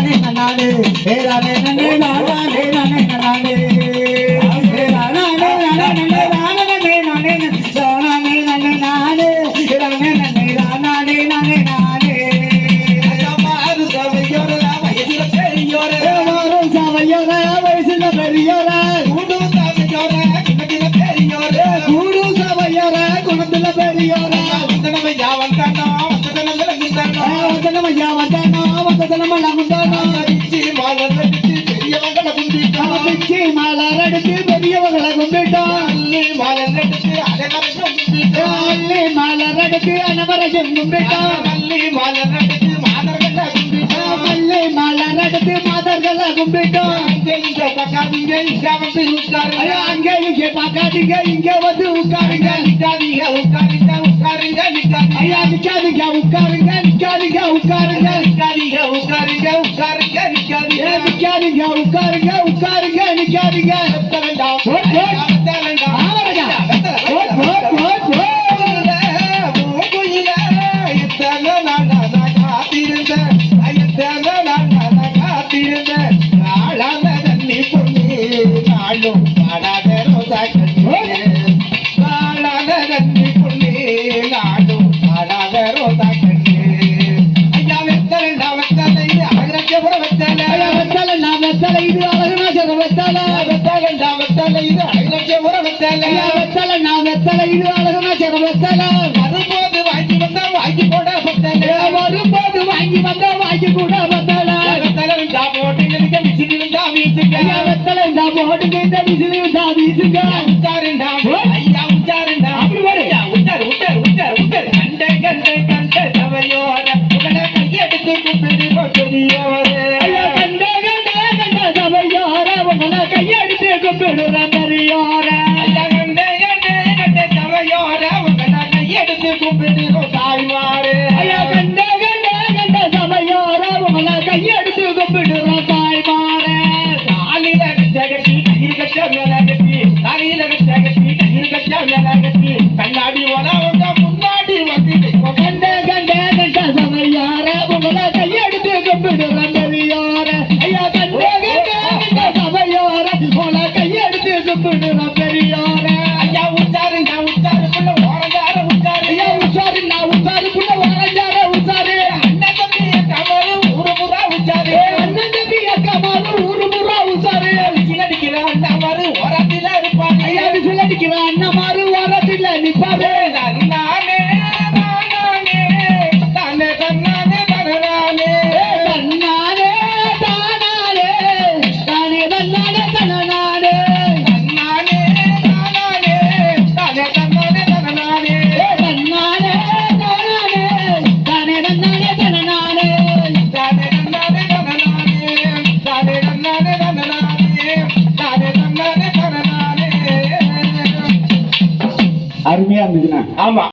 நானே நானே ஏ நானே நானே நானே நானே நானே ஏ మలరడికి అనవర చెంగుంబిట మళ్ళీ మలరడికి మాదరగల గుంబిట మళ్ళీ మలరడికి మాదరగల గుంబిట అంగే ఇంకే పక్క దిగే ఇంకా వద్దు ఉక్కారు అరే అంగే ఇంకే పక్క దిగే ఇంకే వద్దు ఉక్కారు ఇంకా నిక్కాదిగా ఉక్కారిగా ఉక్కారిగా నిక్కాది అయ్యా నిక్కాదిగా நாளும் பாடாத ரோசா கண்ணு. நாளான தண்ணி பொண்ணு, நாளும் பாடாத ரோசா கண்ணு. ஐயா, வெத்தலைடா, வெத்தலை, அழகரஞ்சபுரம் வெத்தலை. ஐயா, வெத்தலை, நான் வெத்தலை, இது அழகுனா சொல்ற வெத்தலை. வெத்தலைடா, வெத்தலை, இது அழகரஞ்சபுரம் வெத்தலை. ஐயா, வெத்தலை, நான் வெத்தலை, இது சொல்ற வெத்தலை. வரும்போது வாங்கி வந்தா வாங்கி போட வெத்தலை. வரும்போது வாங்கி வந்தா வாங்கி கூட வெத்தலை. வெத்தலை இருந்தா போட்டு நினைக்க விசிறி இருந்தா வீசுங்க. ஓட்டுக்கு தடி சிலு சாதி சுகா சாருண்டா sabe இருந்துச்சுன்னா ஆமா.